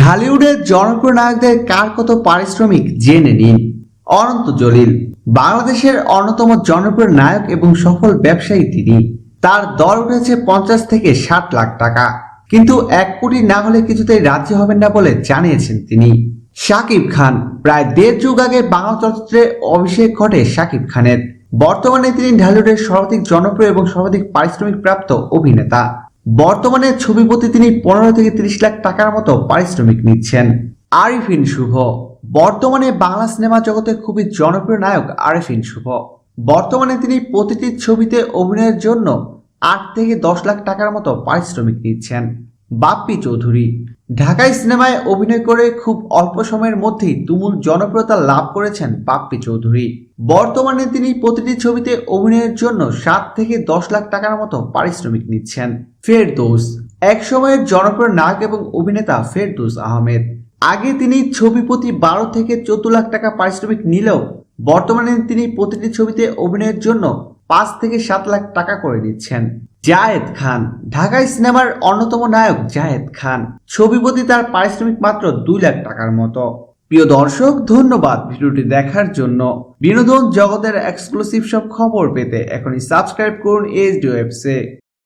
ঢালিউডের জনপ্রিয় নায়কদের কার কত পারিশ্রমিক জেনে নিন। অনন্ত জলিল, বাংলাদেশের অন্যতম জনপ্রিয় নায়ক এবং সফল ব্যবসায়ী তিনি। তার দর উঠেছে পঞ্চাশ থেকে ষাট লাখ টাকা। কিন্তু এক কোটি না হলে কিছুতেই রাজি হবেন না বলে জানিয়েছেন তিনি। শাকিব খান, প্রায় দেড় যুগ আগে বাংলা চলচ্চিত্রে অভিষেক ঘটে শাকিব খানের। বর্তমানে তিনি ঢালিউডের সর্বাধিক জনপ্রিয় এবং সর্বাধিক পারিশ্রমিক প্রাপ্ত অভিনেতা। বর্তমানে ছবি প্রতি তিনি পনেরো থেকে তিরিশ লাখ টাকার মতো পারিশ্রমিক নিচ্ছেন। আরিফিন শুভ। বর্তমানে বাংলা সিনেমা জগতে খুবই জনপ্রিয় নায়ক আরিফিন শুভ। বর্তমানে তিনি প্রতিটি ছবিতে অভিনয়ের জন্য আট থেকে দশ লাখ টাকার মতো পারিশ্রমিক নিচ্ছেন। বাপ্পি চৌধুরী। ঢাকায় সিনেমায় অভিনয় করে খুব অল্প সময়ের মধ্যেই তুমুল জনপ্রিয়তা লাভ করেছেন বাপ্পি চৌধুরী। বর্তমানে তিনি প্রতিটি ছবিতে অভিনয়ের জন্য সাত থেকে দশ লাখ টাকার মতো পারিশ্রমিক নিচ্ছেন। ফেরদৌস। এক সময়ের জনপ্রিয় নায়ক এবং অভিনেতা ফেরদৌস আহমেদ। আগে তিনি ছবি প্রতি বারো থেকে চোদ্দ লাখ টাকা পারিশ্রমিক নিলেও বর্তমানে তিনি প্রতিটি ছবিতে অভিনয়ের জন্য পাঁচ থেকে সাত লাখ টাকা করে নিচ্ছেন। জায়েদ খান ঢাকায় সিনেমার অন্যতম নায়ক জায়েদ খান। ছবি প্রতি তার পারিশ্রমিক মাত্র দুই লাখ টাকার মতো। প্রিয় দর্শক, ধন্যবাদ ভিডিওটি দেখার জন্য। বিনোদন জগতের এক্সক্লুসিভ সব খবর পেতে এখনই সাবস্ক্রাইব করুন এইচডি ওয়েবসে